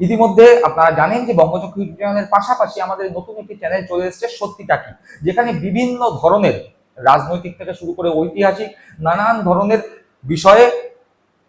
ইতিমধ্যে আপনারা জানেন যে ইউটিউব চ্যানেলের পাশাপাশি আমাদের নতুন একটি চ্যানেল চলে এসছে সত্যিটা কি? যেখানে বিভিন্ন ধরনের রাজনৈতিক থেকে শুরু করে ঐতিহাসিক, নানান ধরনের বিষয়ে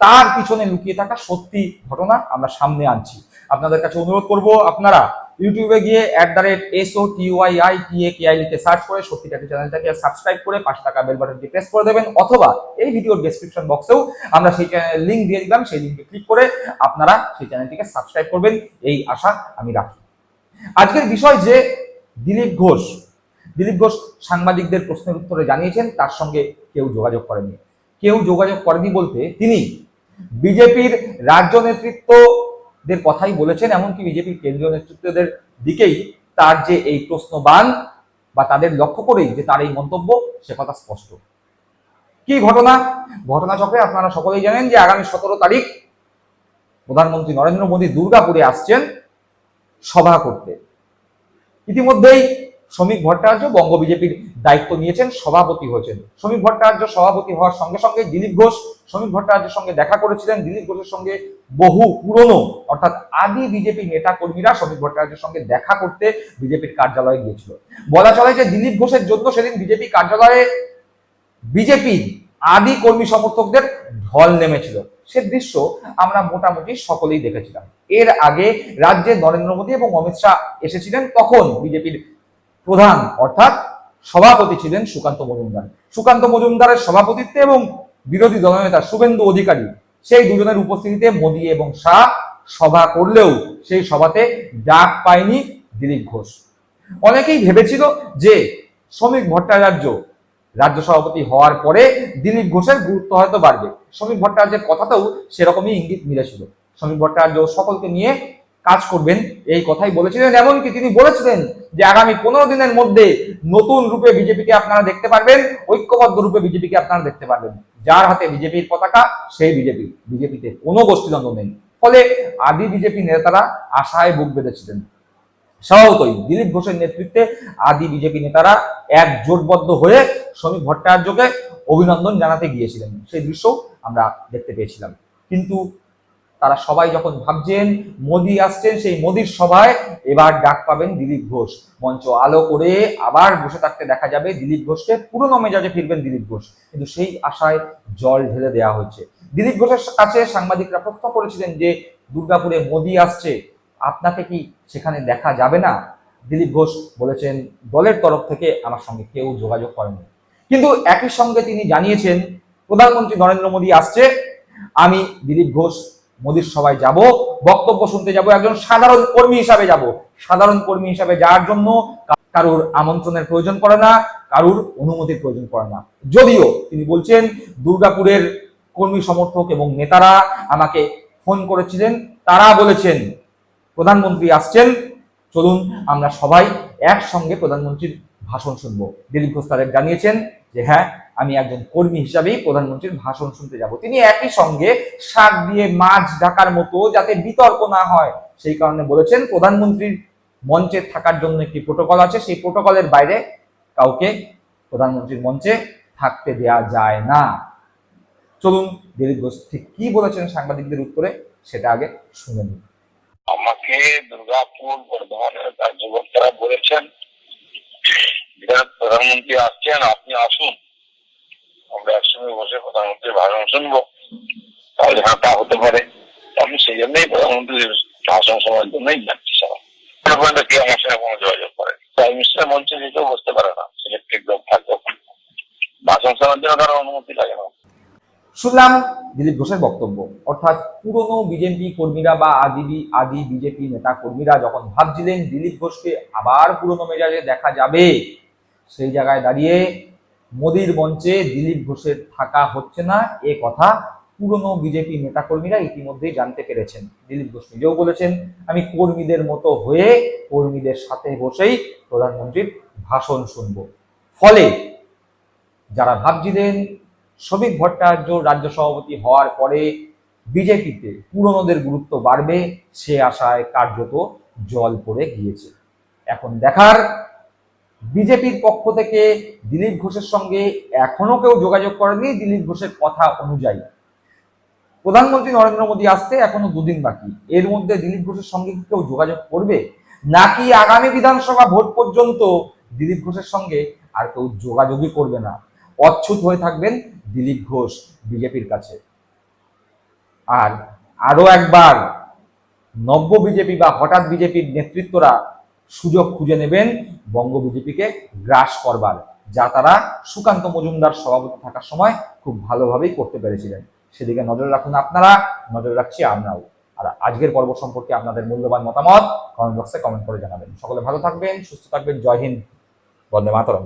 তার পিছনে লুকিয়ে থাকা সত্যি ঘটনা আমরা সামনে আনছি। আপনাদের কাছে অনুরোধ করব আপনারা ইউটিউবে গিয়ে at the rate S O T I T A লিখে সার্চ করে সত্যিটাকে চ্যানেলটাকে সাবস্ক্রাইব করে পাঁচ টাকা বেল বাটনটি প্রেস করে দেবেন অথবা এই ভিডিওর ডেসক্রিপশন বক্সেও আমরা সেই লিঙ্ক দিয়ে দিলাম, সেই লিঙ্কে ক্লিক করে আপনারা সেই চ্যানেলটিকে সাবস্ক্রাইব করবেন। এই আশা আমি রাখি। আজকের বিষয় যে দিলীপ ঘোষ। দিলীপ ঘোষ সাংবাদিকদের প্রশ্নের উত্তরে জানিয়েছেন, তার সঙ্গে কেউ যোগাযোগ করেনি কেউ যোগাযোগ করেনি বলতে তিনি বিজেপির রাজ্য নেতৃত্বদের কথাই বলেছেন, এমনকি বিজেপির কেন্দ্রীয় নেতৃত্বদের দিকেই তার যে এই প্রশ্নবান বা তাদের লক্ষ্য করেই যে তার এই মন্তব্য, সে কথা স্পষ্ট। কি ঘটনা? ঘটনাচক্রে আপনারা সকলেই জানেন যে আগামী সতেরো তারিখ প্রধানমন্ত্রী নরেন্দ্র মোদী দুর্গাপুরে আসছেন সভা করতে। ইতিমধ্যেই শ্রমিক ভট্টাচার্য বঙ্গ বিজেপির দায়িত্ব নিয়েছেন, সভাপতি হয়েছেন। শ্রমিক ভট্টাচার্য সভাপতি হওয়ার সঙ্গে সঙ্গে দিলীপ ঘোষ, শ্রমিক ভট্টাচার্যের সঙ্গে দেখা করেছিলেন, দিলীপ ঘোষের সঙ্গে বহু পুরনো, অর্থাৎ আদি বিজেপি নেতা কর্মীরা শ্রমিক ভট্টাচার্যের সঙ্গে দেখা করতে বিজেপির কার্যালয়ে গিয়েছিল। বলা চলে যে দিলীপ ঘোষের জন্য সেদিন বিজেপি কার্যালয়ে বিজেপির আদি কর্মী সমর্থকদের ঢল নেমেছিল। সে দৃশ্য আমরা মোটামুটি সকলেই দেখেছিলাম। এর আগে রাজ্যে নরেন্দ্র মোদী এবং অমিত শাহ এসেছিলেন, তখন বিজেপির প্রধান, অর্থাৎ সভাপতি ছিলেন সুকান্ত মজুমদার। সুকান্ত মজুমদারের সভাপতিত্বে এবং বিরোধী দলনেতা শুভেন্দু অধিকারী সেই দুজনের উপস্থিতিতে মোদী এবং শাহ সভা করলেও সেই সভাতে ডাক পায়নি দিলীপ ঘোষ। অনেকেই ভেবেছিল যে শ্রমিক ভট্টাচার্য রাজ্য সভাপতি হওয়ার পরে দিলীপ ঘোষের গুরুত্ব হয়তো বাড়বে। শ্রমিক ভট্টাচার্যের কথাতেও সেরকমই ইঙ্গিত মিলেছিল। শ্রমিক ভট্টাচার্য সকলকে নিয়ে কাজ করবেন, এই কথাই বলেছিলেন। এমনকি তিনি বলেছিলেন যে আগামী পনেরো দিনের মধ্যে নতুন রূপে বিজেপিকে আপনারা দেখতে পারবেন, ঐক্যবদ্ধ রূপে বিজেপিকে আপনারা দেখতে পারবেন। যার হাতে বিজেপির পতাকা, সেই বিজেপি, বিজেপিতে কোনো গোষ্ঠীদ্বন্দ্ব নেই। ফলে আদি বিজেপি নেতারা আশায় বুক বেঁধেছিলেন। স্বভাবতই দিলীপ ঘোষের নেতৃত্বে আদি বিজেপি নেতারা এক জোটবদ্ধ হয়ে শ্রমিক ভট্টাচার্যকে অভিনন্দন জানাতে গিয়েছিলেন। সেই দৃশ্য আমরা দেখতে পেয়েছিলাম। কিন্তু তারা সবাই যখন ভাবছেন, মোদি আসছেন, সেই মোদির সভায় এবার ডাক পাবেন দিলীপ ঘোষ। মঞ্চ আলো করে আবার বসে থাকতে দেখা যাবে দিলীপ ঘোষকে। পুরনো মেজাজে ফিরবেন দিলীপ ঘোষ। কিন্তু সেই আশায় জল ঢেলে দেওয়া হয়েছে দিলীপ ঘোষের কাছে সাংবাদিকরা প্রশ্ন করেছিলেন যে, দুর্গাপুরে মোদি আসছে, আপনাকে কি সেখানে দেখা যাবে না? দিলীপ ঘোষ বলেছেন, দলের তরফ থেকে আমার সঙ্গে কেউ যোগাযোগ করেনি। কিন্তু একই সঙ্গে তিনি জানিয়েছেন, প্রধানমন্ত্রী নরেন্দ্র মোদী আসছে, আমি দিলীপ ঘোষ মোদীর সভায় যাব, বক্তব্য শুনতে যাব, একজন সাধারণ কর্মী হিসাবে যাব। সাধারণ কর্মী হিসাবে যাওয়ার জন্য কারুর আমন্ত্রণের প্রয়োজন পড়ে না, কারুর অনুমতির প্রয়োজন পড়ে না। যদিও তিনি বলছেন, দুর্গাপুরের কর্মী সমর্থক এবং নেতারা আমাকে ফোন করেছিলেন, তারা বলেছেন, প্রধানমন্ত্রী আসছেন, চলুন আমরা সবাই একসঙ্গে প্রধানমন্ত্রীর ভাষণ শুনব। দিলীপ ঘোষ তাদের জানিয়েছেন যে হ্যাঁ আমি একজন কর্মী হিসাবেই প্রধানমন্ত্রীর ভাষণ শুনতে যাব। তিনি একই সঙ্গে শাক দিয়ে মাছ ঢাকার মতো যাতে বিতর্ক না হয়, সেই কারণে বলেছেন প্রধানমন্ত্রীর মঞ্চে থাকার জন্য একটি প্রোটোকল আছে। সেই প্রোটোকলের বাইরে কাউকে প্রধানমন্ত্রীর মঞ্চে থাকতে দেয়া যায় না। চলুন দিলীপ ঘোষ ঠিক কি বলেছেন সাংবাদিকদের উত্তরে সেটা আগে শুনে নিন আমাকে দুর্গাপুর বর্ধমানের কার্যকর্তারা বলেছেন প্রধানমন্ত্রী আসছেন, আপনি আসুন। আমরা একসঙ্গে বসে ভাষণ শুনব। তাহলে হ্যাঁ তা হতে পারে। আমি সেই জন্যই প্রধানমন্ত্রীর ভাষণ জন্যই যাচ্ছি সবাই। পর্যন্ত কেউ আমার সঙ্গে কোনো যোগাযোগ মঞ্চে বসতে পারে না। লোক থাকবে। ভাষণ শোনার জন্য অনুমতি লাগে না। শুনলাম দিলীপ ঘোষের বক্তব্য। অর্থাৎ পুরনো বিজেপি কর্মীরা বা আদি আদি বিজেপি নেতা কর্মীরা যখন ভাবছিলেন দিলীপ ঘোষকে আবার পুরনো মেজাজে দেখা যাবে, সেই জায়গায় দাঁড়িয়ে মোদির মঞ্চে দিলীপ ঘোষের থাকা হচ্ছে না, এ কথা পুরনো বিজেপি নেতাকর্মীরা ইতিমধ্যেই জানতে পেরেছেন। দিলীপ ঘোষ নিজেও বলেছেন, আমি কর্মীদের মতো হয়ে কর্মীদের সাথে বসেই প্রধানমন্ত্রীর ভাষণ শুনব। ফলে যারা ভাবছিলেন শ্রমিক ভট্টাচার্য রাজ্য সভাপতি হওয়ার পরে বিজেপিতে পুরনোদের গুরুত্ব বাড়বে, সে আশায় কার্যত জল পড়ে গিয়েছে। এখন দেখার বিজেপির পক্ষ থেকে দিলীপ ঘোষের সঙ্গে এখনও কেউ যোগাযোগ করেনি দিলীপ ঘোষের কথা অনুযায়ী। প্রধানমন্ত্রী নরেন্দ্র মোদী আসতে এখনও দুদিন বাকি। এর মধ্যে দিলীপ ঘোষের সঙ্গে কি কেউ যোগাযোগ করবে? নাকি আগামী বিধানসভা ভোট পর্যন্ত দিলীপ ঘোষের সঙ্গে আর কেউ যোগাযোগই করবে না? অচ্ছুত হয়ে থাকবেন দিলীপ ঘোষ বিজেপির কাছে। আর আরও একবার নব্য বিজেপি বা হঠাৎ বিজেপির নেতৃত্বরা সুযোগ খুঁজে নেবেন বঙ্গ বিজেপিকে গ্রাস করবার, যা তারা সুকান্ত মজুমদার সভাপতি থাকার সময় খুব ভালোভাবেই করতে পেরেছিলেন। সেদিকে নজর রাখুন আপনারা, নজর রাখছি আমরাও। আর আজকের পর্ব সম্পর্কে আপনাদের মূল্যবান মতামত কমেন্ট বক্সে কমেন্ট করে জানাবেন। সকলে ভালো থাকবেন, সুস্থ থাকবেন, জয় হিন্দ, বন্দে মাতরম।